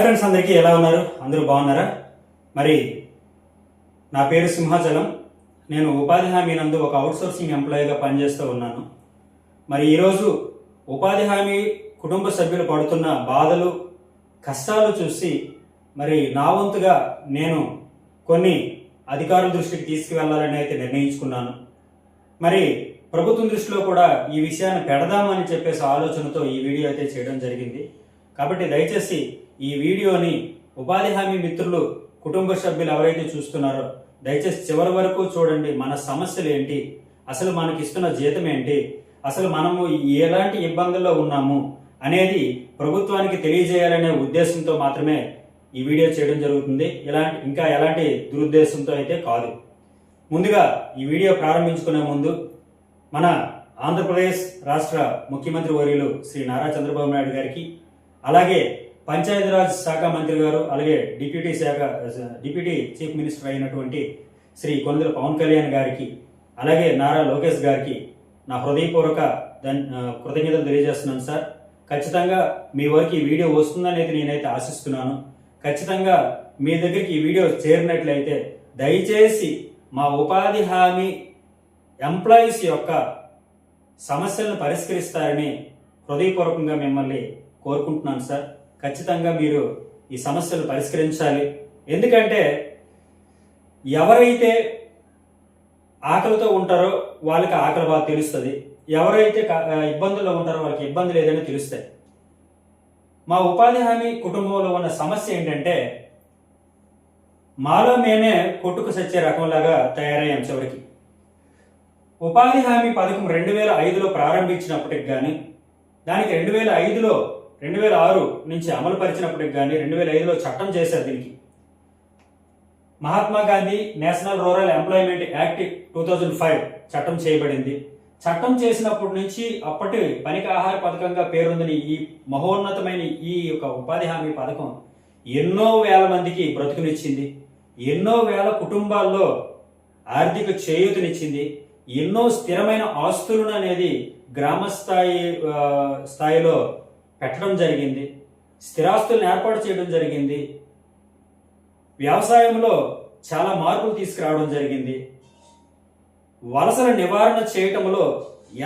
Friends అందరికీ ఎలా ఉన్నారు? అందరూ బాగున్నారా? మరి నా పేరు సింహాచలం. నేను ఉపాధి హామీ నందు ఒక అవుట్సోర్సింగ్ ఎంప్లాయీగా పనిచేస్తూ ఉన్నాను. మరి ఈరోజు ఉపాధి హామీ కుటుంబ సభ్యులు పడుతున్న బాధలు కష్టాలు చూసి మరి నా వంతుగా నేను కొన్ని అధికారుల దృష్టికి తీసుకువెళ్ళాలని అయితే నిర్ణయించుకున్నాను. మరి ప్రభుత్వం దృష్టిలో కూడా ఈ విషయాన్ని పెడదామని చెప్పేసి ఆలోచనతో ఈ వీడియో అయితే చేయడం జరిగింది. కాబట్టి దయచేసి ఈ వీడియోని ఉపాధి హామీ మిత్రులు కుటుంబ సభ్యులు ఎవరైతే చూస్తున్నారో దయచేసి చివరి వరకు చూడండి. మన సమస్యలు ఏంటి? అసలు మనకి ఇస్తున్న జీతం ఏంటి? అసలు మనము ఎలాంటి ఇబ్బందుల్లో ఉన్నాము అనేది ప్రభుత్వానికి తెలియజేయాలనే ఉద్దేశంతో మాత్రమే ఈ వీడియో చేయడం జరుగుతుంది. ఇలాంటి ఇంకా ఎలాంటి దురుద్దేశంతో అయితే కాదు. ముందుగా ఈ వీడియో ప్రారంభించుకునే ముందు మన ఆంధ్రప్రదేశ్ రాష్ట్ర ముఖ్యమంత్రి వర్యులు శ్రీ నారా చంద్రబాబు నాయుడు గారికి అలాగే పంచాయతీరాజ్ శాఖ మంత్రి గారు అలాగే డిప్యూటీ శాఖ డిప్యూటీ చీఫ్ మినిస్టర్ అయినటువంటి శ్రీ కొందరు పవన్ కళ్యాణ్ గారికి అలాగే నారా లోకేష్ గారికి నా హృదయపూర్వక ధన్ కృతజ్ఞతలు తెలియజేస్తున్నాను సార్. ఖచ్చితంగా మీ వరకు ఈ వీడియో వస్తుందనేది నేనైతే ఆశిస్తున్నాను. ఖచ్చితంగా మీ దగ్గరికి ఈ వీడియో చేరినట్లయితే దయచేసి మా ఉపాధి హామీ ఎంప్లాయీస్ యొక్క సమస్యలను పరిష్కరిస్తారని హృదయపూర్వకంగా మిమ్మల్ని కోరుకుంటున్నాను సార్. ఖచ్చితంగా మీరు ఈ సమస్యలు పరిష్కరించాలి. ఎందుకంటే ఎవరైతే ఆకలితో ఉంటారో వాళ్ళకి ఆకలి బాగా తెలుస్తుంది. ఎవరైతే ఇబ్బందుల్లో ఉంటారో వాళ్ళకి ఇబ్బంది లేదని తెలుస్తాయి. మా ఉపాధి హామీ కుటుంబంలో ఉన్న సమస్య ఏంటంటే మాలో మేమే కొట్టుకు సచ్చే రకంలాగా తయారయ్యాం చివరికి. ఉపాధి హామీ పథకం రెండు వేల ఐదులో ప్రారంభించినప్పటికి కానీ దానికి రెండు వేల ఐదులో రెండు వేల ఆరు నుంచి అమలు పరిచినప్పటికి కానీ రెండు వేల ఐదులో చట్టం చేశారు దీనికి. Mahatma Gandhi National Rural Employment Act two thousand five చట్టం చేయబడింది. చట్టం చేసినప్పటి నుంచి అప్పటి పనికి ఆహార పథకంగా పేరొందిన ఈ మహోన్నతమైన ఈ యొక్క ఉపాధి హామీ పథకం ఎన్నో వేల మందికి బ్రతుకునిచ్చింది. ఎన్నో వేల కుటుంబాల్లో ఆర్థిక చేయూతనిచ్చింది. ఎన్నో స్థిరమైన ఆస్తులను అనేది గ్రామ స్థాయి స్థాయిలో పెట్టడం జరిగింది. స్థిరాస్తులను ఏర్పాటు చేయడం జరిగింది. వ్యవసాయంలో చాలా మార్పులు తీసుకురావడం జరిగింది. వలసల నివారణ చేయటంలో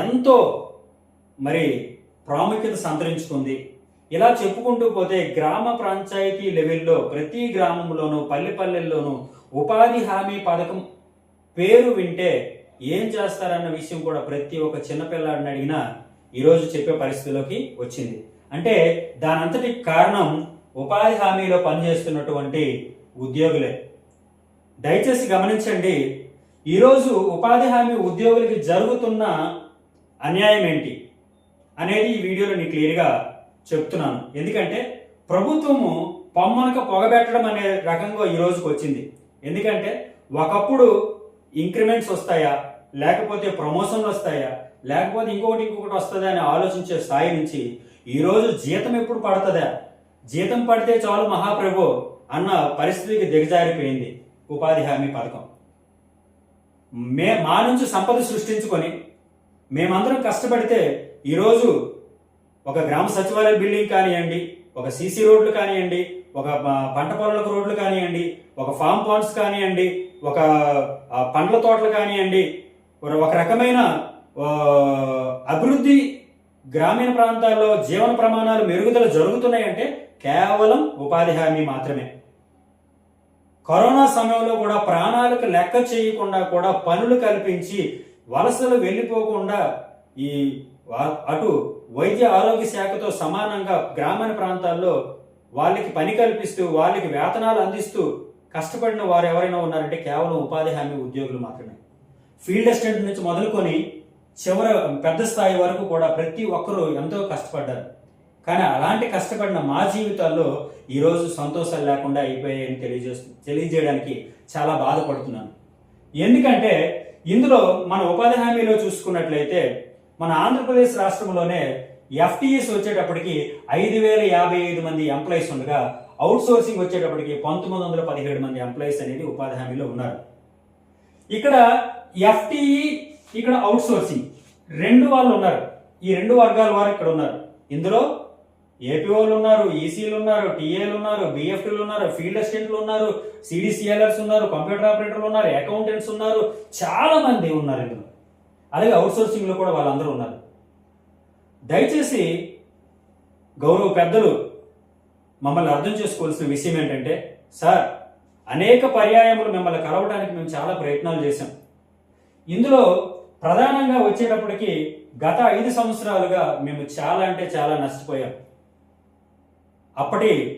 ఎంతో మరి ప్రాముఖ్యత సంతరించుకుంది. ఇలా చెప్పుకుంటూ పోతే గ్రామ పంచాయతీ లెవెల్లో ప్రతి గ్రామంలోనూ పల్లె పల్లెల్లోనూ ఉపాధి హామీ పథకం పేరు వింటే ఏం చేస్తారన్న విషయం కూడా ప్రతి ఒక్క చిన్నపిల్లాడిని అడిగినా ఈరోజు చెప్పే పరిస్థితిలోకి వచ్చింది. అంటే దానంతటి కారణం ఉపాధి హామీలో పనిచేస్తున్నటువంటి ఉద్యోగులే. దయచేసి గమనించండి ఈరోజు ఉపాధి హామీ ఉద్యోగులకి జరుగుతున్న అన్యాయం ఏంటి అనేది ఈ వీడియోలో నేను క్లియర్గా చెప్తున్నాను. ఎందుకంటే ప్రభుత్వము పొమ్మనక పొగబెట్టడం అనే రకంగా ఈ రోజుకి వచ్చింది. ఎందుకంటే ఒకప్పుడు ఇంక్రిమెంట్స్ వస్తాయా లేకపోతే ప్రమోషన్లు వస్తాయా లేకపోతే ఇంకొకటి ఇంకొకటి వస్తుందా అని ఆలోచించే స్థాయి నుంచి ఈరోజు జీతం ఎప్పుడు పడుతుందా? జీతం పడితే చాలు మహాప్రభు అన్న పరిస్థితికి దిగజారిపోయింది ఉపాధి హామీ పథకం. మే మా నుంచి సంపద సృష్టించుకొని మేమందరం కష్టపడితే ఈరోజు ఒక గ్రామ సచివాలయ బిల్డింగ్ కానివ్వండి ఒక సీసీ రోడ్లు కానివ్వండి ఒక పంట పొలాలకు రోడ్లు కానివ్వండి ఒక ఫామ్ పాండ్స్ కానివ్వండి ఒక పండ్ల తోటలు కానివ్వండి ఒక రకమైన అభివృద్ధి గ్రామీణ ప్రాంతాల్లో జీవన ప్రమాణాలు మెరుగుదల జరుగుతున్నాయంటే కేవలం ఉపాధి హామీ మాత్రమే. కరోనా సమయంలో కూడా ప్రాణాలకు లెక్క చేయకుండా కూడా పనులు కల్పించి వలసలు వెళ్ళిపోకుండా ఈ అటు వైద్య ఆరోగ్య శాఖతో సమానంగా గ్రామీణ ప్రాంతాల్లో వాళ్ళకి పని కల్పిస్తూ వాళ్ళకి వేతనాలు అందిస్తూ కష్టపడిన వారు ఎవరైనా ఉన్నారంటే కేవలం ఉపాధి హామీ ఉద్యోగులు మాత్రమే. ఫీల్డ్ అసిస్టెంట్ నుంచి మొదలుకొని చివరి పెద్ద స్థాయి వరకు కూడా ప్రతి ఒక్కరూ ఎంతో కష్టపడ్డారు. కానీ అలాంటి కష్టపడిన మా జీవితాల్లో ఈరోజు సంతోషాలు లేకుండా అయిపోయాయని తెలియజేస్తు తెలియజేయడానికి చాలా బాధపడుతున్నాను. ఎందుకంటే ఇందులో మన ఉపాధి హామీలో చూసుకున్నట్లయితే మన ఆంధ్రప్రదేశ్ రాష్ట్రంలోనే ఎఫ్టీఎస్ వచ్చేటప్పటికి ఐదు వేల యాభై ఐదు మంది ఎంప్లాయీస్ ఉండగా అవుట్ సోర్సింగ్ వచ్చేటప్పటికి పంతొమ్మిది వందల పదిహేడు మంది ఎంప్లాయీస్ అనేది ఉపాధి హామీలో ఉన్నారు. ఇక్కడ ఎఫ్టీఈ ఇక్కడ అవుట్ సోర్సింగ్ రెండు వాళ్ళు ఉన్నారు. ఈ రెండు వర్గాల వారు ఇక్కడ ఉన్నారు. ఇందులో ఏపీఓలు ఉన్నారు ఈసీలు ఉన్నారు టీఏలు ఉన్నారు బిఎఫ్టీలు ఉన్నారు ఫీల్డ్ అసిస్టెంట్లు ఉన్నారు సిడిసిఎల్ఆర్స్ ఉన్నారు కంప్యూటర్ ఆపరేటర్లు ఉన్నారు అకౌంటెంట్స్ ఉన్నారు చాలా మంది ఉన్నారు ఇందులో. అలాగే అవుట్ సోర్సింగ్లో కూడా వాళ్ళందరూ ఉన్నారు. దయచేసి గౌరవ పెద్దలు మమ్మల్ని అర్థం చేసుకోవాల్సిన విషయం ఏంటంటే సార్ అనేక పర్యాయములు మిమ్మల్ని కలవడానికి మేము చాలా ప్రయత్నాలు చేశాం. ఇందులో ప్రధానంగా వచ్చేటప్పటికి గత ఐదు సంవత్సరాలుగా మేము చాలా అంటే చాలా నష్టపోయాం. అప్పటి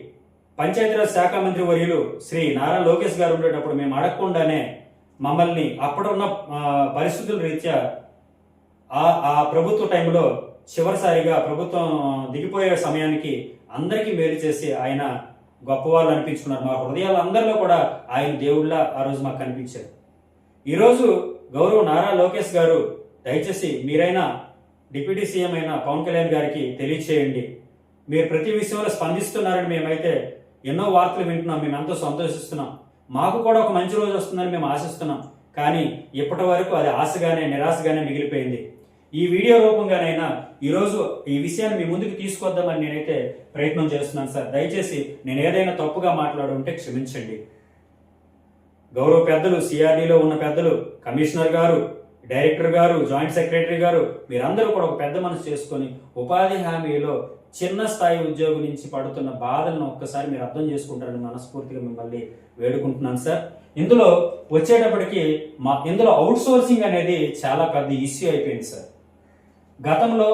పంచాయతీరాజ్ శాఖ మంత్రి వర్యులు శ్రీ నారా లోకేష్ గారు ఉండేటప్పుడు మేము అడగకుండానే మమ్మల్ని అప్పుడున్న పరిస్థితుల రీత్యా ఆ ఆ ప్రభుత్వ టైంలో చివరిసారిగా ప్రభుత్వం దిగిపోయే సమయానికి అందరికీ మేలు చేసి ఆయన గొప్పవాళ్ళు అనిపించుకున్నారు. మా హృదయాలు అందరిలో కూడా ఆయన దేవుళ్ళ ఆ రోజు మాకు కనిపించారు. ఈరోజు గౌరవ నారా లోకేష్ గారు దయచేసి మీరైనా డిప్యూటీ సీఎం అయిన పవన్ కళ్యాణ్ గారికి తెలియచేయండి. మీరు ప్రతి విషయంలో స్పందిస్తున్నారని మేమైతే ఎన్నో వార్తలు వింటున్నాం మేము ఎంతో సంతోషిస్తున్నాం. మాకు కూడా ఒక మంచి రోజు వస్తుందని మేము ఆశిస్తున్నాం. కానీ ఇప్పటి వరకు అది ఆశగానే నిరాశగానే మిగిలిపోయింది. ఈ వీడియో రూపంగానైనా ఈరోజు ఈ విషయాన్ని మీ ముందుకు తీసుకొద్దామని నేనైతే ప్రయత్నం చేస్తున్నాను సార్. దయచేసి నేను ఏదైనా తప్పుగా మాట్లాడు ఉంటే క్షమించండి. గౌరవ పెద్దలు సిఆర్డీలో ఉన్న పెద్దలు కమిషనర్ గారు డైరెక్టర్ గారు జాయింట్ సెక్రటరీ గారు మీరందరూ కూడా ఒక పెద్ద మనసు చేసుకొని ఉపాధి హామీలో చిన్న స్థాయి ఉద్యోగి నుంచి పడుతున్న బాధలను ఒక్కసారి మీరు అర్థం చేసుకుంటారని మనస్ఫూర్తిగా మిమ్మల్ని వేడుకుంటున్నాను సార్. ఇందులో వచ్చేటప్పటికి మా ఇందులో అవుట్ సోర్సింగ్ అనేది చాలా పెద్ద ఇష్యూ అయిపోయింది సార్. గతంలో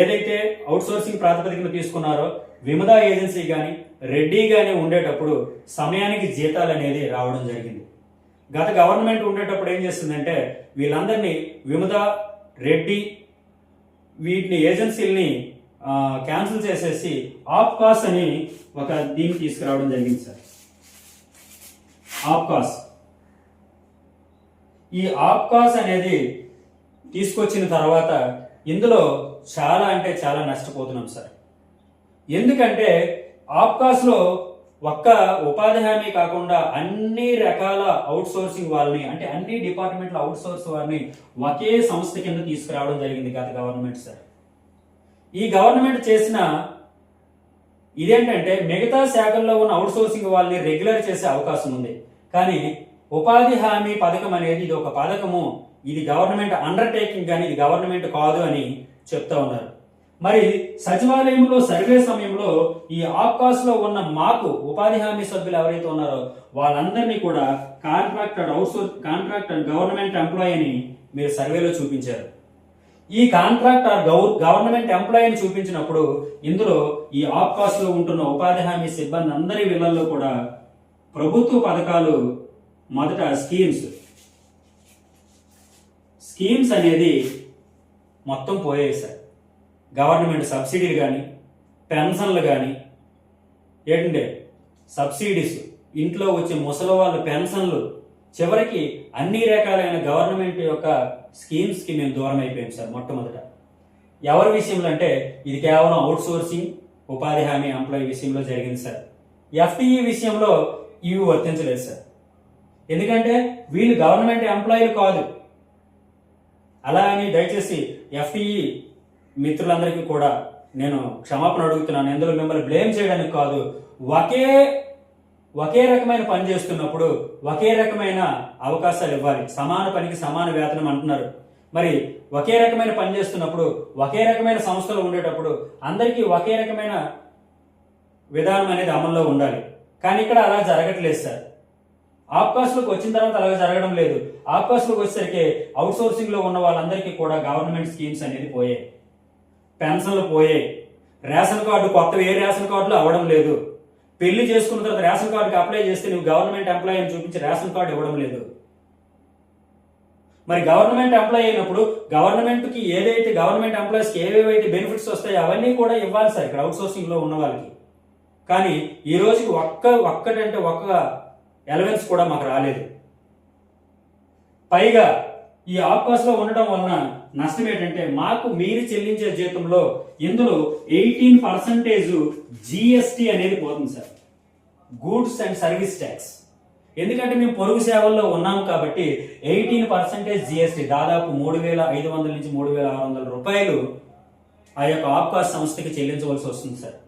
ఏదైతే అవుట్ సోర్సింగ్ ప్రాతిపదికన తీసుకున్నారో విమదా ఏజెన్సీ కానీ రెడ్డీగానే ఉండేటప్పుడు సమయానికి జీతాలు అనేది రావడం జరిగింది. గత గవర్నమెంట్ ఉండేటప్పుడు ఏం చేస్తుందంటే వీళ్ళందరినీ విమద రెడ్డి వీటిని ఏజెన్సీలని క్యాన్సిల్ చేసేసి ఆప్కాస్ అని ఒక దీన్ని తీసుకురావడం జరిగింది సార్. ఆప్కాస్ ఈ ఆప్కాస్ అనేది తీసుకొచ్చిన తర్వాత ఇందులో చాలా అంటే చాలా నష్టపోతున్నాం సార్. ఎందుకంటే ఆప్కాస్లో ఒక్క ఉపాధి హామీ కాకుండా అన్ని రకాల అవుట్ సోర్సింగ్ వాళ్ళని అంటే అన్ని డిపార్ట్మెంట్ల అవుట్ సోర్స్ వారిని ఒకే సంస్థ కింద తీసుకురావడం జరిగింది గత గవర్నమెంట్ సార్. ఈ గవర్నమెంట్ చేసిన ఇదేంటంటే మిగతా శాఖల్లో ఉన్న అవుట్ సోర్సింగ్ వాళ్ళని రెగ్యులర్ చేసే అవకాశం ఉంది. కానీ ఉపాధి హామీ పథకం అనేది ఇది ఒక పథకము. ఇది గవర్నమెంట్ అండర్టేకింగ్ కానీ ఇది గవర్నమెంట్ కాదు అని చెప్తా ఉన్నారు. మరి సచివాలయంలో సర్వే సమయంలో ఈ ఆప్కాస్లో ఉన్న మాకు ఉపాధి హామీ సభ్యులు ఎవరైతే ఉన్నారో వాళ్ళందరినీ కూడా contractor outsource contract and government employee అని మీరు సర్వేలో చూపించారు. ఈ కాంట్రాక్ట్ ఆర్ గవర్నమెంట్ ఎంప్లాయీని చూపించినప్పుడు ఇందులో ఈ ఆప్కాస్లో ఉంటున్న ఉపాధి హామీ సిబ్బంది అందరి వీళ్ళల్లో కూడా ప్రభుత్వ పథకాలు మొదట స్కీమ్స్. స్కీమ్స్ అనేది మొత్తం పోయేశారు సార్ గవర్నమెంట్ సబ్సిడీలు కానీ పెన్షన్లు కానీ ఏంటంటే సబ్సిడీస్ ఇంట్లో వచ్చే ముసలి వాళ్ళ పెన్షన్లు చివరికి అన్ని రకాలైన గవర్నమెంట్ యొక్క స్కీమ్స్కి మేము దూరం అయిపోయాం సార్ మొట్టమొదట. ఎవరి విషయంలో అంటే ఇది కేవలం అవుట్ సోర్సింగ్ ఉపాధి హామీ ఎంప్లాయీ విషయంలో జరిగింది సార్. ఎఫ్టీఈ విషయంలో ఇవి వర్తించలేదు సార్. ఎందుకంటే వీళ్ళు గవర్నమెంట్ ఎంప్లాయీలు కాదు. అలా అని దయచేసి ఎఫ్టీఈ మిత్రులందరికీ కూడా నేను క్షమాపణ అడుగుతున్నాను. ఎందులో మిమ్మల్ని బ్లేమ్ చేయడానికి కాదు ఒకే ఒకే రకమైన పని చేస్తున్నప్పుడు ఒకే రకమైన అవకాశాలు ఇవ్వాలి. సమాన పనికి సమాన వేతనం అంటున్నారు. మరి ఒకే రకమైన పని చేస్తున్నప్పుడు ఒకే రకమైన సంస్థలు ఉండేటప్పుడు అందరికీ ఒకే రకమైన విధానం అనేది అమల్లో ఉండాలి. కానీ ఇక్కడ అలా జరగట్లేదు సార్. ఆప్కాస్లోకి వచ్చిన తర్వాత అలా జరగడం లేదు. ఆప్కాస్లోకి వచ్చేసరికి అవుట్సోర్సింగ్లో ఉన్న వాళ్ళందరికీ కూడా గవర్నమెంట్ స్కీమ్స్ అనేది పోయాయి. పెన్షన్లు పోయాయి. రేషన్ కార్డు కొత్త ఏ రేషన్ కార్డులు అవ్వడం లేదు. పెళ్ళి చేసుకున్న తర్వాత రేషన్ కార్డుకి అప్లై చేస్తే నువ్వు గవర్నమెంట్ ఎంప్లాయీ అని చూపించి రేషన్ కార్డు ఇవ్వడం లేదు. మరి గవర్నమెంట్ ఎంప్లాయీ అయినప్పుడు గవర్నమెంట్కి ఏదైతే గవర్నమెంట్ ఎంప్లాయీస్కి ఏవేవైతే బెనిఫిట్స్ వస్తాయో అవన్నీ కూడా ఇవ్వాలి సార్ ఇక్కడ సోర్సింగ్లో ఉన్న వాళ్ళకి. కానీ ఈ రోజుకి ఒక్క ఒక్కటంటే ఒక్క ఎలవెన్స్ కూడా మాకు రాలేదు. పైగా ఈ ఆఫ్కాస్లో ఉండడం వలన నష్టం ఏంటంటే మాకు మీరు చెల్లించే జీతంలో ఇందులో ఎయిటీన్ పర్సెంటేజ్ జిఎస్టి అనేది పోతుంది sir. Goods and service tax. ఎందుకంటే మేము పొరుగు సేవల్లో ఉన్నాం కాబట్టి ఎయిటీన్ పర్సెంటేజ్ జిఎస్టి దాదాపు మూడు వేల ఐదు వందల నుంచి మూడు వేల ఆరు వందల రూపాయలు ఆ యొక్క ఆప్కాస్ సంస్థకి చెల్లించవలసి వస్తుంది సార్.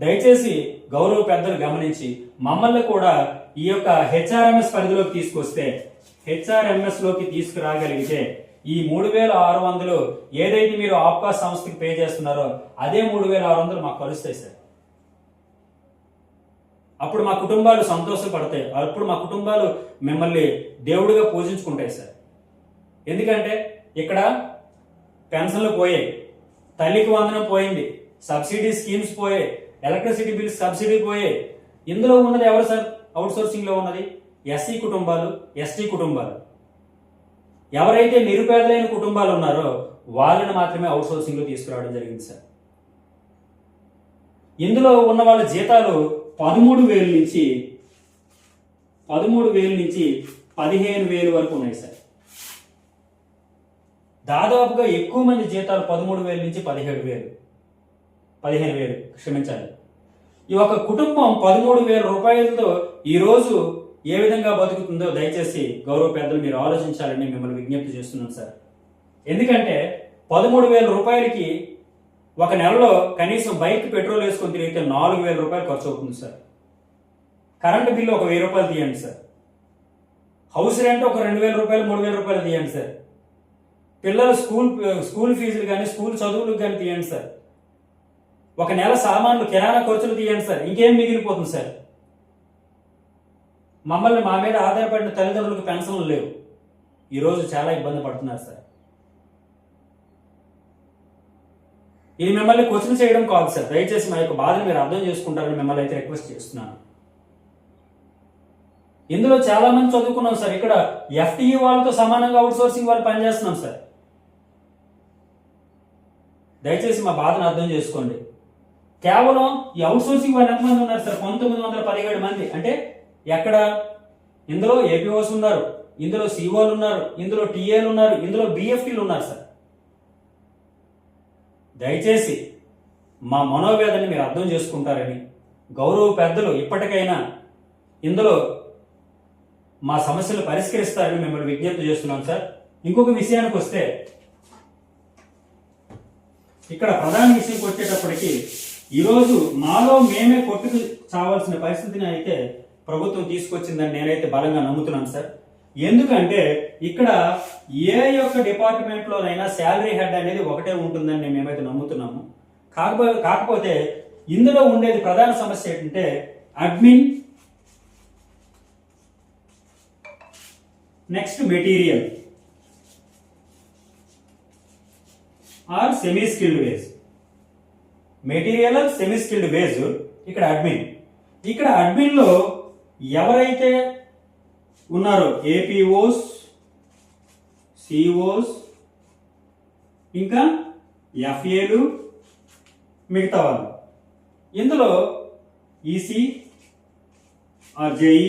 దయచేసి గౌరవ పెద్దలు గమనించి మమ్మల్ని కూడా ఈ యొక్క హెచ్ఆర్ఎంఎస్ పరిధిలోకి తీసుకొస్తే హెచ్ఆర్ఎంఎస్లోకి తీసుకురాగలిగితే ఈ మూడు వేల ఆరు వందలు ఏదైతే మీరు ఆప్కాస్ సంస్థకి పే చేస్తున్నారో అదే మూడు వేల ఆరు వందలు మాకు కలుస్తాయి సార్. అప్పుడు మా కుటుంబాలు సంతోషపడతాయి. అప్పుడు మా కుటుంబాలు మిమ్మల్ని దేవుడిగా పూజించుకుంటాయి సార్. ఎందుకంటే ఇక్కడ పెన్షన్లు పోయాయి. తల్లికి వందనం పోయింది. సబ్సిడీ స్కీమ్స్ పోయాయి. ఎలక్ట్రిసిటీ బిల్స్ సబ్సిడీ పోయాయి. ఇందులో ఉన్నది ఎవరు సార్? అవుట్సోర్సింగ్లో ఉన్నది? ఎస్సీ కుటుంబాలు ఎస్టీ కుటుంబాలు. ఎవరైతే నిరుపేదలైన కుటుంబాలు ఉన్నారో వాళ్ళని మాత్రమే అవుట్ తీసుకురావడం జరిగింది సార్. ఇందులో ఉన్న వాళ్ళ జీతాలు పదమూడు వేలు నుంచి పదమూడు వేలు నుంచి పదిహేను వేలు వరకు ఉన్నాయి సార్. దాదాపుగా ఎక్కువ మంది జీతాలు పదమూడు వేల నుంచి పదిహేడు వేలు పదిహేను వేలు క్షమించాలి. ఈ ఒక కుటుంబం పదమూడు వేల రూపాయలతో ఈరోజు ఏ విధంగా బతుకుతుందో దయచేసి గౌరవ పెద్దలు మీరు ఆలోచించాలని మిమ్మల్ని విజ్ఞప్తి చేస్తున్నాను సార్. ఎందుకంటే పదమూడు వేల రూపాయలకి ఒక నెలలో కనీసం బైక్ పెట్రోల్ వేసుకొని తిరిగితే నాలుగు వేల రూపాయలు ఖర్చు అవుతుంది సార్. కరెంటు బిల్లు ఒక వెయ్యి రూపాయలు తీయండి సార్. హౌస్ రెంట్ ఒక రెండు వేల రూపాయలు మూడు వేల రూపాయలు తీయండి సార్. పిల్లల స్కూల్ స్కూల్ ఫీజులు కానీ స్కూల్ చదువులకు కానీ తీయండి సార్. ఒక నెల సామాన్లు కిరాణా ఖర్చులు తీయండి సార్. ఇంకేం మిగిలిపోతుంది సార్? మమ్మల్ని మా మీద ఆధారపడిన తల్లిదండ్రులకు పెన్షన్లు లేవు. ఈరోజు చాలా ఇబ్బంది పడుతున్నారు సార్. ఇది మిమ్మల్ని క్వశ్చన్ చేయడం కాదు సార్. దయచేసి మా యొక్క బాధను మీరు అర్థం చేసుకుంటారని మిమ్మల్ని అయితే రిక్వెస్ట్ చేస్తున్నాను. ఇందులో చాలా మంది చదువుకున్నాం సార్. ఇక్కడ ఎఫ్టీఈ వాళ్ళతో సమానంగా అవుట్ సోర్సింగ్ వాళ్ళు పనిచేస్తున్నాం సార్. దయచేసి మా బాధను అర్థం చేసుకోండి. కేవలం ఈ అవుట్ సోర్సింగ్ వాళ్ళు ఎంతమంది ఉన్నారు సార్? పంతొమ్మిది వందల పదిహేడు మంది. అంటే ఎక్కడ? ఇందులో ఏపీఓస్ ఉన్నారు ఇందులో సిఓలు ఉన్నారు ఇందులో టీఏలు ఉన్నారు ఇందులో బిఎఫ్టీలు ఉన్నారు సార్. దయచేసి మా మనోవేదన మీరు అర్థం చేసుకుంటారని గౌరవ పెద్దలు ఇప్పటికైనా ఇందులో మా సమస్యలు పరిష్కరిస్తారని మిమ్మల్ని విజ్ఞప్తి చేస్తున్నాం సార్. ఇంకొక విషయానికి వస్తే ఇక్కడ ప్రధాన విషయంకి వచ్చేటప్పటికి ఈరోజు మాలో మేమే కొట్టుకు చావాల్సిన పరిస్థితిని అయితే ప్రభుత్వం తీసుకొచ్చిందని నేనైతే బలంగా నమ్ముతున్నాను సార్. ఎందుకంటే ఇక్కడ ఏ యొక్క డిపార్ట్మెంట్లోనైనా శాలరీ హెడ్ అనేది ఒకటే ఉంటుందని మేమైతే నమ్ముతున్నాము. కాకపోతే కాకపోతే ఇందులో ఉండేది ప్రధాన సమస్య ఏంటంటే admin next material or semi skilled wage. Material semi skilled wage ఇక్కడ అడ్మిన్. ఇక్కడ అడ్మిన్లో ఎవరైతే ఉన్నారో ఏపీఓస్ సిఓస్ ఇంకా ఎఫ్ఏలు మిగతా వాళ్ళు. ఇందులో ఈసీ ఆర్ జేఈ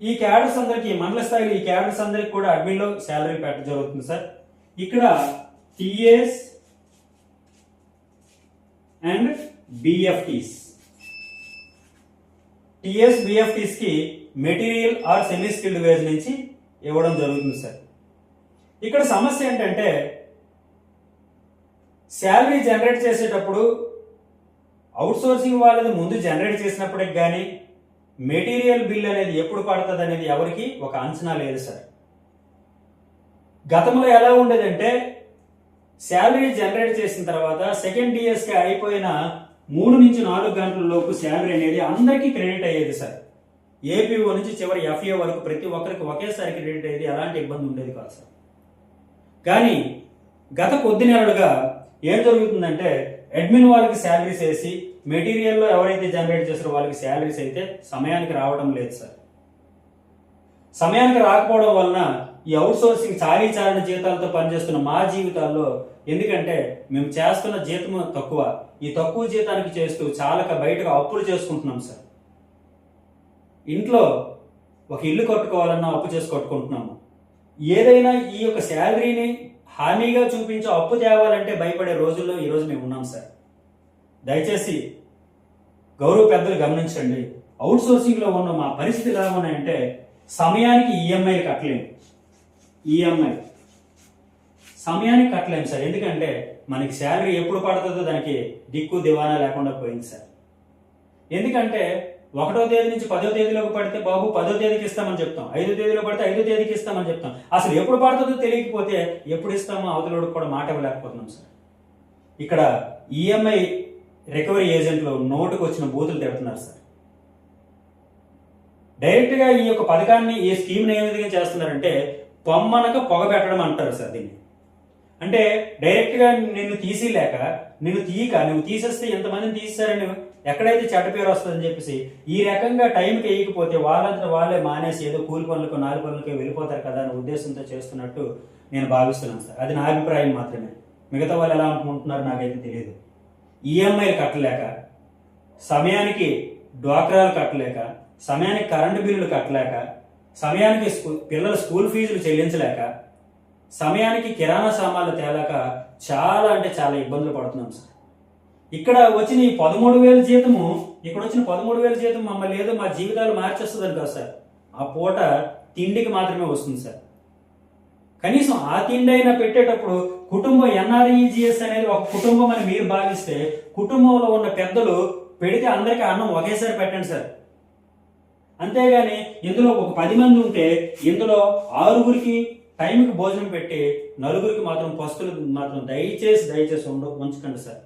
ఈ క్యాడర్స్ అందరికీ మండల స్థాయిలో ఈ క్యాడర్స్ అందరికి కూడా అడ్మిన్లో శాలరీ పెట్టడం జరుగుతుంది సార్. ఇక్కడ TS and BFTs TS బిఎఫ్టీస్కి material or semi skilled wage నుంచి ఇవ్వడం జరుగుతుంది సార్. ఇక్కడ సమస్య ఏంటంటే శాలరీ జనరేట్ చేసేటప్పుడు అవుట్సోర్సింగ్ వాళ్ళది ముందు జనరేట్ చేసినప్పటికి కానీ మెటీరియల్ బిల్ అనేది ఎప్పుడు పడుతుంది అనేది ఎవరికి ఒక అంచనా లేదు సార్. గతంలో ఎలా ఉండేదంటే శాలరీ జనరేట్ చేసిన తర్వాత సెకండ్ డిఎస్కి అయిపోయిన మూడు నుంచి నాలుగు గంటల లోపు శాలరీ అనేది అందరికీ క్రెడిట్ అయ్యేది సార్. ఏపీఓ నుంచి చివరి ఎఫ్ఏ వరకు ప్రతి ఒక్కరికి ఒకేసారి క్రెడిట్ అయ్యేది ఎలాంటి ఇబ్బంది ఉండేది కాదు సార్. కానీ గత కొద్ది నెలలుగా ఏం జరుగుతుందంటే అడ్మిన్ వాళ్ళకి శాలరీస్ వేసి మెటీరియల్లో ఎవరైతే జనరేట్ చేస్తారో వాళ్ళకి శాలరీస్ అయితే సమయానికి రావడం లేదు సార్. సమయానికి రాకపోవడం వలన ఈ అవుట్సోర్సింగ్ చాలీ చాలని జీతాలతో పనిచేస్తున్న మా జీవితాల్లో ఎందుకంటే మేము చేస్తున్న జీతం తక్కువ. ఈ తక్కువ జీతానికి చేస్తూ చాలక బయటకు అప్పులు చేసుకుంటున్నాం సార్. ఇంట్లో ఒక ఇల్లు కట్టుకోవాలన్నా అప్పు చేసి కట్టుకుంటున్నాము ఏదైనా ఈ యొక్క శాలరీని హామీగా చూపించి అప్పు తేవాలంటే భయపడే రోజుల్లో ఈరోజు మేము ఉన్నాం సార్. దయచేసి గౌరవ పెద్దలు గమనించండి. అవుట్ సోర్సింగ్లో ఉన్న మా పరిస్థితి ఎలా ఉన్నాయంటే సమయానికి ఈఎంఐలు కట్టలేము. ఈఎంఐ సమయానికి కట్టలేము సార్. ఎందుకంటే మనకి శాలరీ ఎప్పుడు పడుతుందో దానికి దిక్కు దివానా లేకుండా పోయింది సార్. ఎందుకంటే ఒకటో తేదీ నుంచి పదో తేదీలోకి పడితే బాబు పదో తేదీకి ఇస్తామని చెప్తాం. ఐదో తేదీలో పడితే ఐదో తేదీకి ఇస్తామని చెప్తాం. అసలు ఎప్పుడు పడుతుందో తెలియకపోతే ఎప్పుడు ఇస్తామో అవతలోడికి కూడా మాట ఇవ్వలేకపోతున్నాం సార్. ఇక్కడ ఈఎంఐ రికవరీ ఏజెంట్లు నోటుకు వచ్చిన బూతులు తిడుతున్నారు సార్. డైరెక్ట్గా ఈ యొక్క పథకాన్ని ఈ స్కీమ్ని ఏ విధంగా చేస్తున్నారంటే పొమ్మనక పొగ పెట్టడం అంటారు సార్ దీన్ని. అంటే డైరెక్ట్గా నిన్ను తీసిలేక నిన్ను తీయక నువ్వు తీసేస్తే ఎంతమందిని తీసేశారని ఎక్కడైతే చెడ్డ పేరు వస్తుందని చెప్పేసి ఈ రకంగా టైంకి వేయకపోతే వాళ్ళంతా వాళ్ళే మానేసి ఏదో కూలి పనులకు నాలుగు పనులకి వెళ్ళిపోతారు కదా అనే ఉద్దేశంతో చేస్తున్నట్టు నేను భావిస్తున్నాను సార్. అది నా అభిప్రాయం మాత్రమే. మిగతా వాళ్ళు ఎలా అనుకుంటున్నారో నాకైతే తెలియదు. ఈఎంఐలు కట్టలేక సమయానికి డ్వాక్రాలు కట్టలేక సమయానికి కరెంటు బిల్లులు కట్టలేక సమయానికి స్కూల్ పిల్లల స్కూల్ ఫీజులు చెల్లించలేక సమయానికి కిరాణా సామాన్లు తేలాక చాలా అంటే చాలా ఇబ్బందులు పడుతున్నాం సార్. ఇక్కడ వచ్చిన ఈ పదమూడు వేల జీతము ఇక్కడ వచ్చిన పదమూడు వేల జీతం మమ్మల్ని ఏదో మా జీవితాలు మార్చేస్తుంది కదా సార్. ఆ పూట తిండికి మాత్రమే వస్తుంది సార్. కనీసం ఆ తిండి అయినా పెట్టేటప్పుడు కుటుంబం ఎన్ఆర్ఈజిఎస్ అనేది ఒక కుటుంబం అని మీరు భావిస్తే కుటుంబంలో ఉన్న పెద్దలు పెడితే అందరికీ అన్నం ఒకేసారి పెట్టండి సార్. అంతేగాని ఇందులో ఒక పది మంది ఉంటే ఇందులో ఆరుగురికి టైంకి భోజనం పెట్టి నలుగురికి మాత్రం పస్తులు మాత్రం దయచేసి దయచేసి ఉండ ఉంచకండి సార్.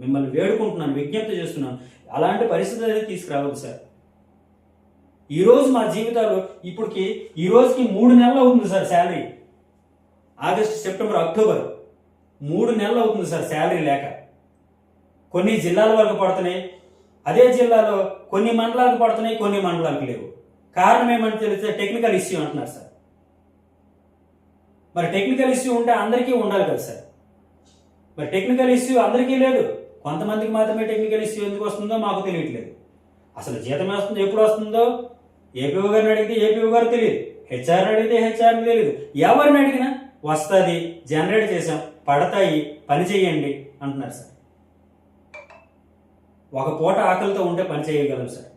మిమ్మల్ని వేడుకుంటున్నాను విజ్ఞప్తి చేస్తున్నాను. అలాంటి పరిస్థితి అనేది తీసుకురావద్దు సార్. ఈరోజు మా జీవితాలు ఇప్పటికి ఈ రోజుకి మూడు నెలలు అవుతుంది sir salary. August September October. మూడు నెలలు అవుతుంది సార్ శాలరీ లేక. కొన్ని జిల్లాల వరకు పడుతున్నాయి అదే జిల్లాలో కొన్ని మండలాలకు పడుతున్నాయి కొన్ని మండలాలకు లేవు. కారణం ఏమని తెలిస్తే టెక్నికల్ ఇష్యూ అంటున్నారు సార్. మరి టెక్నికల్ ఇష్యూ ఉంటే అందరికీ ఉండాలి కదా సార్. మరి టెక్నికల్ ఇష్యూ అందరికీ లేదు. కొంతమందికి మాత్రమే టెక్నికల్ ఇష్యూ ఎందుకు వస్తుందో మాకు తెలియట్లేదు. అసలు జీతం వస్తుందో ఎప్పుడు వస్తుందో? ఏపీఓ గారిని అడిగితే ఏపీఓ గారు తెలియదు. హెచ్ఆర్ని అడిగితే హెచ్ఆర్ని తెలియదు. ఎవరిని అడిగినా వస్తుంది జనరేట్ చేసాం పడతాయి పని చేయండి అంటున్నారు సార్. ఒక పూట ఆకలితో ఉంటే పని చేయగలం సార్.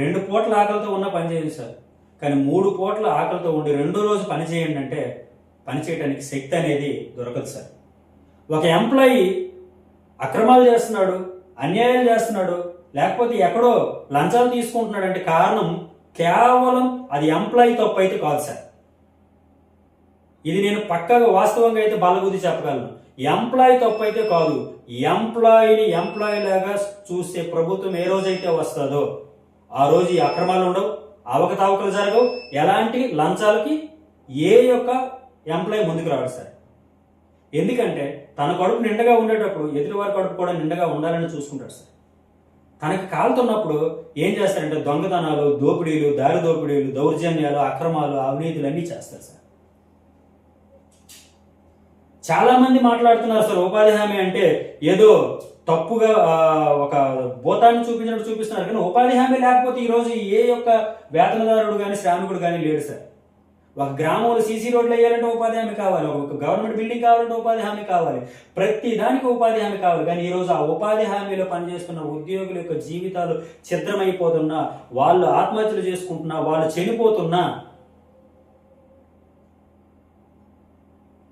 రెండు పూటల ఆకలితో ఉన్న పని చేయదు సార్. కానీ మూడు పూటల ఆకలితో ఉండి రెండో రోజు పని చేయండి అంటే పని చేయడానికి శక్తి అనేది దొరకదు సార్. ఒక ఎంప్లాయీ అక్రమాలు చేస్తున్నాడు అన్యాయాలు చేస్తున్నాడు లేకపోతే ఎక్కడో లంచాలు తీసుకుంటున్నాడు అంటే కారణం కేవలం అది ఎంప్లాయీ తప్పు అయితే కాదు సార్. ఇది నేను పక్కగా వాస్తవంగా అయితే బలబుద్ధి చెప్పగలను. ఎంప్లాయీ తప్పు అయితే కాదు ఎంప్లాయీని ఎంప్లాయీ లాగా చూసే ప్రభుత్వం ఏ రోజైతే వస్తుందో ఆ రోజు ఈ అక్రమాలు ఉండవు అవకతవకలు జరగవు. ఎలాంటి లంచాలకి ఏ యొక్క ఎంప్లాయీ ముందుకు రాడు సార్? ఎందుకంటే తన కడుపు నిండగా ఉండేటప్పుడు ఎదుటివారి కడుపు కూడా నిండగా ఉండాలని చూసుకుంటాడు సార్. తనకి కాలుతున్నప్పుడు ఏం చేస్తారంటే దొంగతనాలు దోపిడీలు దారి దోపిడీలు దౌర్జన్యాలు అక్రమాలు అవినీతులు అన్నీ చేస్తారు సార్. చాలా మంది మాట్లాడుతున్నారు సార్ ఉపాధి హామీ అంటే ఏదో తప్పుగా ఒక భూతాన్ని చూపించినట్టు చూపిస్తున్నారు. కానీ ఉపాధి హామీ లేకపోతే ఈరోజు ఏ యొక్క వేతనదారుడు కానీ శ్రామికుడు కానీ లేడు సార్. ఒక గ్రామంలో సీసీ రోడ్లు వేయాలంటే ఉపాధి హామీ కావాలి. ఒక గవర్నమెంట్ బిల్డింగ్ కావాలంటే ఉపాధి హామీ కావాలి. ప్రతి దానికి ఉపాధి హామీ కావాలి. కానీ ఈరోజు ఆ ఉపాధి హామీలో పనిచేస్తున్న ఉద్యోగుల యొక్క జీవితాలు ఛిద్రమైపోతున్నా వాళ్ళు ఆత్మహత్యలు చేసుకుంటున్నా వాళ్ళు చనిపోతున్నా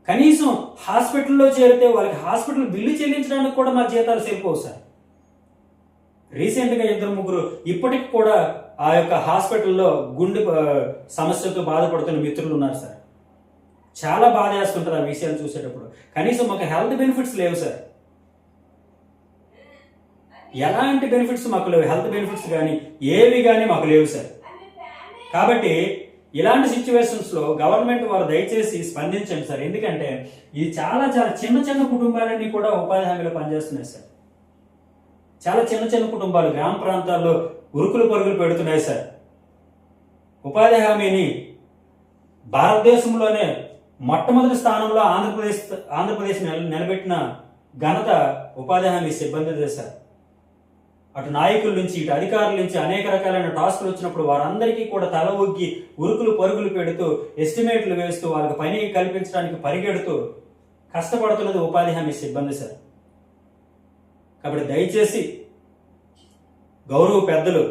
కనీసం హాస్పిటల్లో చేరితే వాళ్ళకి హాస్పిటల్ బిల్లు చెల్లించడానికి కూడా మా జీతాలు సరిపోవు సార్. రీసెంట్గా ఇద్దరు ముగ్గురు ఇప్పటికి కూడా ఆ యొక్క హాస్పిటల్లో గుండె సమస్యతో బాధపడుతున్న మిత్రులు ఉన్నారు సార్. చాలా బాధ వేస్తుంటుంది ఆ విషయాలు చూసేటప్పుడు. కనీసం మాకు హెల్త్ బెనిఫిట్స్ లేవు సార్. ఎలాంటి బెనిఫిట్స్ మాకు లేవు? హెల్త్ బెనిఫిట్స్ కానీ ఏవి కానీ మాకు లేవు సార్. కాబట్టి ఇలాంటి సిచ్యువేషన్స్లో గవర్నమెంట్ వారు దయచేసి స్పందించండి సార్. ఎందుకంటే ఇది చాలా చాలా చిన్న చిన్న కుటుంబాలన్నీ కూడా ఉపాధి హామీలో పనిచేస్తున్నాయి సార్. చాలా చిన్న చిన్న కుటుంబాలు గ్రామ ప్రాంతాల్లో ఉరుకులు పరుగులు పెడుతున్నాయి సార్. ఉపాధి హామీని భారతదేశంలోనే మొట్టమొదటి స్థానంలో ఆంధ్రప్రదేశ్ ఆంధ్రప్రదేశ్ నిలబెట్టిన ఘనత ఉపాధి హామీ సిబ్బందిదే సార్. అటు నాయకుల నుంచి ఇటు అధికారుల నుంచి అనేక రకాలైన టాస్కులు వచ్చినప్పుడు వారందరికీ కూడా తల ఒగ్గి ఉరుకులు పరుగులు పెడుతూ ఎస్టిమేట్లు వేస్తూ వాళ్ళకి పని కల్పించడానికి పరిగెడుతూ కష్టపడుతున్నది ఉపాధి హామీ సిబ్బంది సార్. కాబట్టి దయచేసి గౌరవ పెద్దలు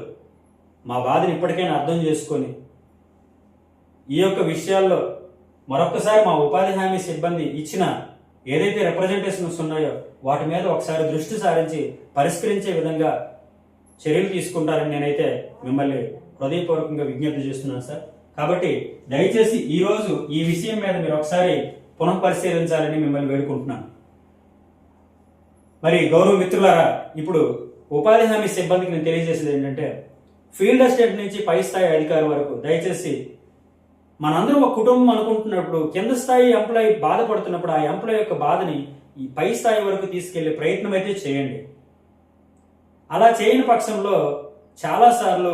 మా బాధను ఇప్పటికైనా అర్థం చేసుకొని ఈ యొక్క విషయాల్లో మరొకసారి మా ఉపాధి హామీ సిబ్బంది ఇచ్చిన ఏదైతే రిప్రజెంటేషన్స్ ఉన్నాయో వాటి మీద ఒకసారి దృష్టి సారించి పరిష్కరించే విధంగా చర్యలు తీసుకుంటారని నేనైతే మిమ్మల్ని హృదయపూర్వకంగా విజ్ఞప్తి చేస్తున్నాను సార్. కాబట్టి దయచేసి ఈరోజు ఈ విషయం మీద మీరు ఒకసారి పునః పరిశీలించాలని మిమ్మల్ని వేడుకుంటున్నాను. మరి గౌరవ మిత్రులారా ఇప్పుడు ఉపాధి హామీ సిబ్బందికి నేను తెలియజేసేది ఏంటంటే ఫీల్డ్ అసిస్టెంట్ నుంచి పై స్థాయి అధికారి వరకు దయచేసి మనందరం ఒక కుటుంబం అనుకుంటున్నప్పుడు కింద స్థాయి ఎంప్లాయీ బాధపడుతున్నప్పుడు ఆ ఎంప్లాయీ యొక్క బాధని ఈ పై స్థాయి వరకు తీసుకెళ్ళే ప్రయత్నం అయితే చేయండి. అలా చేయని పక్షంలో చాలాసార్లు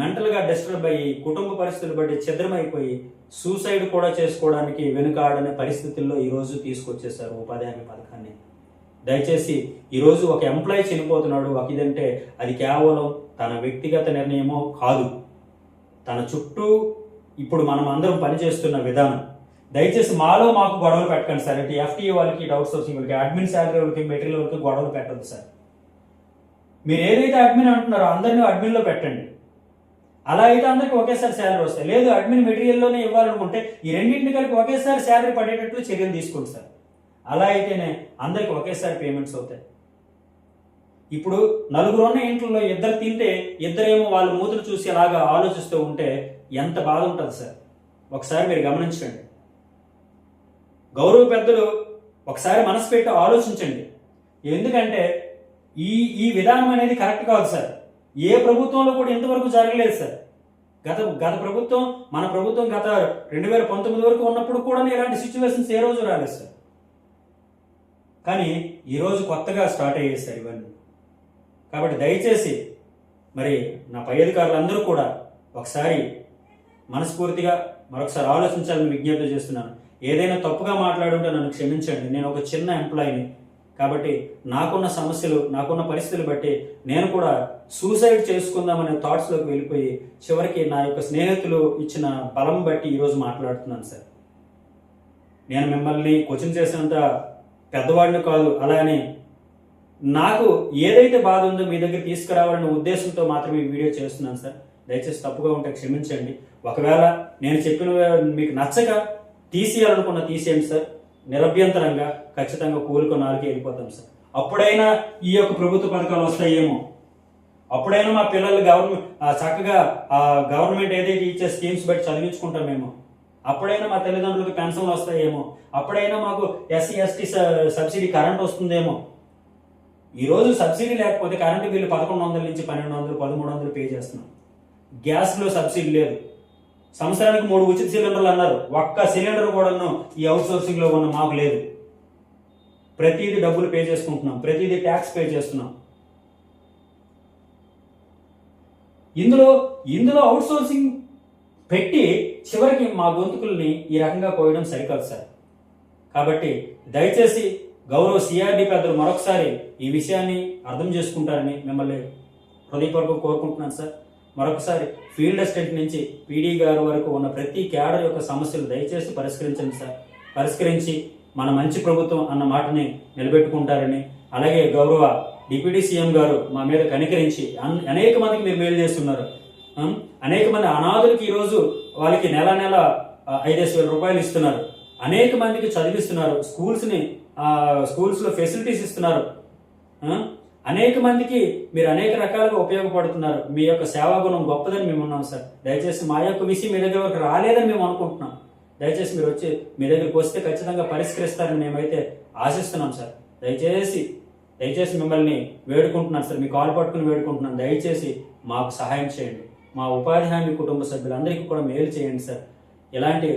మెంటల్గా డిస్టర్బ్ అయ్యి కుటుంబ పరిస్థితులు బట్టి ఛిద్రమైపోయి సూసైడ్ కూడా చేసుకోవడానికి వెనుకాడనే పరిస్థితుల్లో ఈరోజు తీసుకొచ్చేసారు ఉపాధి హామీ పథకాన్ని. దయచేసి ఈరోజు ఒక ఎంప్లాయీ చనిపోతున్నాడు ఒక ఇదంటే అది కేవలం తన వ్యక్తిగత నిర్ణయమో కాదు. తన చుట్టూ ఇప్పుడు మనం అందరం పనిచేస్తున్న విధానం. దయచేసి మాలో మాకు గొడవలు పెట్టకండి సార్. అంటే ఎఫ్టీ వాళ్ళకి డౌట్స్ వచ్చి సోర్సింగ్ వాళ్ళకి అడ్మిన్ శాలరీ వాళ్ళకి మెటీరియల్ వాళ్ళకి గొడవలు పెట్టద్దు సార్. మీరు ఏదైతే అడ్మిన్ అంటున్నారో అందరినీ అడ్మిన్లో పెట్టండి. అలా అయితే అందరికీ ఒకేసారి శాలరీ వస్తాయి. లేదు అడ్మిన్ మెటీరియల్లోనే ఇవ్వాలనుకుంటే ఈ రెండింటిని కలిపి ఒకేసారి శాలరీ పడేటట్లు చర్యలు తీసుకోండి సార్. అలా అయితేనే అందరికీ ఒకేసారి పేమెంట్స్ అవుతాయి. ఇప్పుడు నలుగురు ఉన్న ఇంట్లో ఇద్దరు తింటే ఇద్దరేమో వాళ్ళ మూతులు చూసి అలాగా ఆలోచిస్తూ ఉంటే ఎంత బాధ ఉంటుంది సార్. ఒకసారి మీరు గమనించండి. గౌరవ పెద్దలు ఒకసారి మనసు పెట్టి ఆలోచించండి. ఎందుకంటే ఈ ఈ విధానం అనేది కరెక్ట్ కాదు సార్. ఏ ప్రభుత్వంలో కూడా ఇంతవరకు జరగలేదు సార్. గత గత ప్రభుత్వం మన ప్రభుత్వం గత రెండు వేల పంతొమ్మిది వరకు ఉన్నప్పుడు కూడా ఇలాంటి సిచ్యువేషన్స్ ఏ రోజు రాలేదు సార్. కానీ ఈరోజు కొత్తగా స్టార్ట్ అయ్యేది సార్ ఇవన్నీ. కాబట్టి దయచేసి మరి నా పై అధికారులందరూ కూడా ఒకసారి మనస్ఫూర్తిగా మరొకసారి ఆలోచించాలని విజ్ఞప్తి చేస్తున్నాను. ఏదైనా తప్పుగా మాట్లాడుంటే నన్ను క్షమించండి. నేను ఒక చిన్న ఎంప్లాయీని కాబట్టి నాకున్న సమస్యలు నాకున్న పరిస్థితులు బట్టి నేను కూడా సూసైడ్ చేసుకుందామనే థాట్స్లోకి వెళ్ళిపోయి చివరికి నా యొక్క స్నేహితులు ఇచ్చిన బలం బట్టి ఈరోజు మాట్లాడుతున్నాను సార్. నేను మిమ్మల్ని క్వశ్చన్ చేసినంత పెద్దవాడిని కాదు అలానే నాకు ఏదైతే బాధ ఉందో మీ దగ్గర తీసుకురావాలనే ఉద్దేశంతో మాత్రమే ఈ వీడియో చేస్తున్నాను సార్. దయచేసి తప్పుగా ఉంటే క్షమించండి. ఒకవేళ నేను చెప్పిన మీకు నచ్చక తీసేయాలనుకున్న తీసేయండి సార్. నిరభ్యంతరంగా ఖచ్చితంగా కూలుకొని నాలుగు వెళ్ళిపోతాం సార్. అప్పుడైనా ఈ యొక్క ప్రభుత్వ పథకాలు వస్తాయేమో. అప్పుడైనా మా పిల్లలు గవర్నమెంట్ చక్కగా ఆ గవర్నమెంట్ ఏదైతే ఇచ్చే స్కీమ్స్ బట్టి చదివించుకుంటామేమో అప్పుడైనా మా తల్లిదండ్రులకు పెన్షన్లు వస్తాయేమో. అప్పుడైనా మాకు ఎస్సీ ఎస్టీ సబ్సిడీ కరెంట్ వస్తుందేమో. ఈరోజు సబ్సిడీ లేకపోతే కరెంటు బిల్లు పదకొండు వందల నుంచి పన్నెండు వందలు పదమూడు వందలు పే చేస్తున్నాం. గ్యాస్లో సబ్సిడీ లేదు. సంవత్సరానికి మూడు ఉచిత సిలిండర్లు అన్నారు. ఒక్క సిలిండర్ కూడాను ఈ అవుట్ సోర్సింగ్లో ఉన్న మాకు లేదు. ప్రతిదీ డబ్బులు పే చేసుకుంటున్నాం. ప్రతిదీ ట్యాక్స్ పే చేస్తున్నాం. ఇందులో ఇందులో అవుట్సోర్సింగ్ పెట్టి చివరికి మా గొంతుకుల్ని ఈ రకంగా కోయడం సరికాదు సార్. కాబట్టి దయచేసి గౌరవ సిఆర్డి పెద్దలు మరొకసారి ఈ విషయాన్ని అర్థం చేసుకుంటారని మిమ్మల్ని హృదయపూర్వకం కోరుకుంటున్నాను సార్. మరొకసారి ఫీల్డ్ అసిస్టెంట్ నుంచి పీడీ గారు వరకు ఉన్న ప్రతి క్యాడర్ యొక్క సమస్యలు దయచేసి పరిష్కరించండి సార్. పరిష్కరించి మన మంచి ప్రభుత్వం అన్న మాటని నిలబెట్టుకుంటారని అలాగే గౌరవ డిప్యూటీ సీఎం గారు మా మీద కనికరించి అన్- అనేక మందికి మీరు మేలు చేస్తున్నారు. అనేక మంది అనాథులకి ఈరోజు వాళ్ళకి నెల నెల ఐదేసి వేల రూపాయలు ఇస్తున్నారు. అనేక మందికి చదివిస్తున్నారు. స్కూల్స్ని స్కూల్స్లో ఫెసిలిటీస్ ఇస్తున్నారు. అనేక మందికి మీరు అనేక రకాలుగా ఉపయోగపడుతున్నారు. మీ యొక్క సేవా గుణం గొప్పదని మేము ఉన్నాం సార్. దయచేసి మా యొక్క విషయం మీ దగ్గర రాలేదని మేము అనుకుంటున్నాం. దయచేసి మీరు వచ్చి మీ దగ్గరికి వస్తే ఖచ్చితంగా పరిష్కరిస్తారని మేమైతే ఆశిస్తున్నాం సార్. దయచేసి దయచేసి మిమ్మల్ని వేడుకుంటున్నాను సార్. మీ కాల్ పట్టుకుని వేడుకుంటున్నాను. దయచేసి మాకు సహాయం చేయండి. మా ఉపాధి హామీ కుటుంబ సభ్యులందరికీ కూడా మేలు చేయండి సార్. ఇలాంటి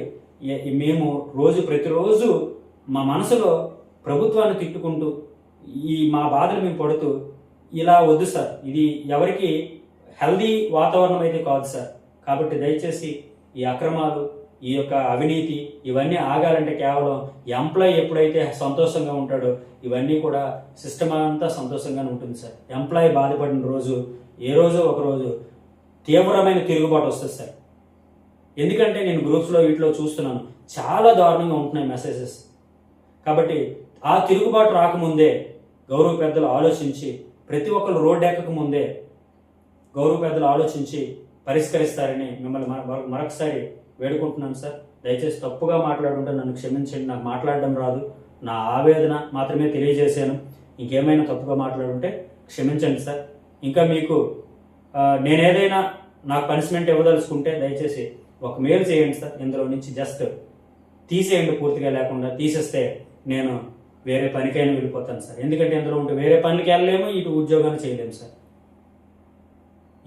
మేము రోజు ప్రతిరోజు మా మనసులో ప్రభుత్వాన్ని తిట్టుకుంటూ ఈ మా బాధలు మేము పడుతూ ఇలా వద్దు సార్ ఇది ఎవరికి హెల్దీ వాతావరణం అయితే కాదు సార్. కాబట్టి దయచేసి ఈ అక్రమాలు ఈ యొక్క అవినీతి ఇవన్నీ ఆగాలంటే కేవలం ఎంప్లాయ్ ఎప్పుడైతే సంతోషంగా ఉంటాడో ఇవన్నీ కూడా సిస్టమ్ అంతా సంతోషంగానే ఉంటుంది సార్. ఎంప్లాయ్ బాధపడిన రోజు ఏ రోజు ఒక రోజు తీవ్రమైన తిరుగుబాటు వస్తుంది సార్. ఎందుకంటే నేను గ్రూప్స్లో వీటిలో చూస్తున్నాను చాలా దారుణంగా ఉంటున్నాయి మెసేజెస్. కాబట్టి ఆ తిరుగుబాటు రాకముందే గౌరవ పెద్దలు ఆలోచించి ప్రతి ఒక్కరు రోడ్డు ఎక్కక ముందే గౌరవ పెద్దలు ఆలోచించి పరిష్కరిస్తారని మిమ్మల్ని మరొకసారి వేడుకుంటున్నాను సార్. దయచేసి తప్పుగా మాట్లాడుంటే నన్ను క్షమించండి. నాకు మాట్లాడడం రాదు. నా ఆవేదన మాత్రమే తెలియజేశాను. ఇంకేమైనా తప్పుగా మాట్లాడుంటే క్షమించండి సార్. ఇంకా మీకు నేనేదైనా నాకు పనిష్మెంట్ ఇవ్వదలుచుకుంటే దయచేసి ఒక మేలు చేయండి సార్. ఇందులో నుంచి జస్ట్ తీసేయండి పూర్తిగా లేకుండా. తీసేస్తే నేను వేరే పనికైనా వెళ్ళిపోతాను సార్. ఎందుకంటే ఇందులో ఉంటే వేరే పనికి వెళ్ళలేము ఇటు ఉద్యోగాన్ని చేయలేము సార్.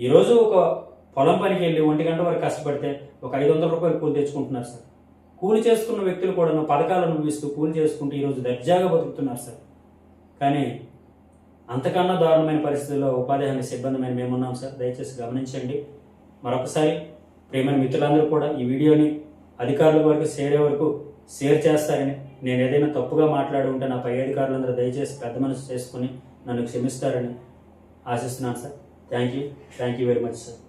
ఈరోజు ఒక పొలం పనికి వెళ్ళి ఒంటి గంట వరకు కష్టపడితే ఒక ఐదు వందల రూపాయలు కూలి తెచ్చుకుంటున్నారు సార్. కూలి చేసుకున్న వ్యక్తులు కూడా పథకాలను అనుభవిస్తూ కూలి చేసుకుంటూ ఈరోజు దర్జాగా బతుకుతున్నారు సార్. కానీ అంతకన్నా దారుణమైన పరిస్థితుల్లో ఉపాధి హామీ మేము మేమున్నాం సార్. దయచేసి గమనించండి. మరొకసారి ప్రేమైన మిత్రులందరూ కూడా ఈ వీడియోని అధికారుల వరకు చేరే వరకు షేర్ చేస్తారని నేను ఏదైనా తప్పుగా మాట్లాడి ఉంటే నా పై అధికారులందరూ దయచేసి పెద్ద మనసు చేసుకుని నన్ను క్షమిస్తారని ఆశిస్తున్నాను sir. Thank you. Thank you very much sir.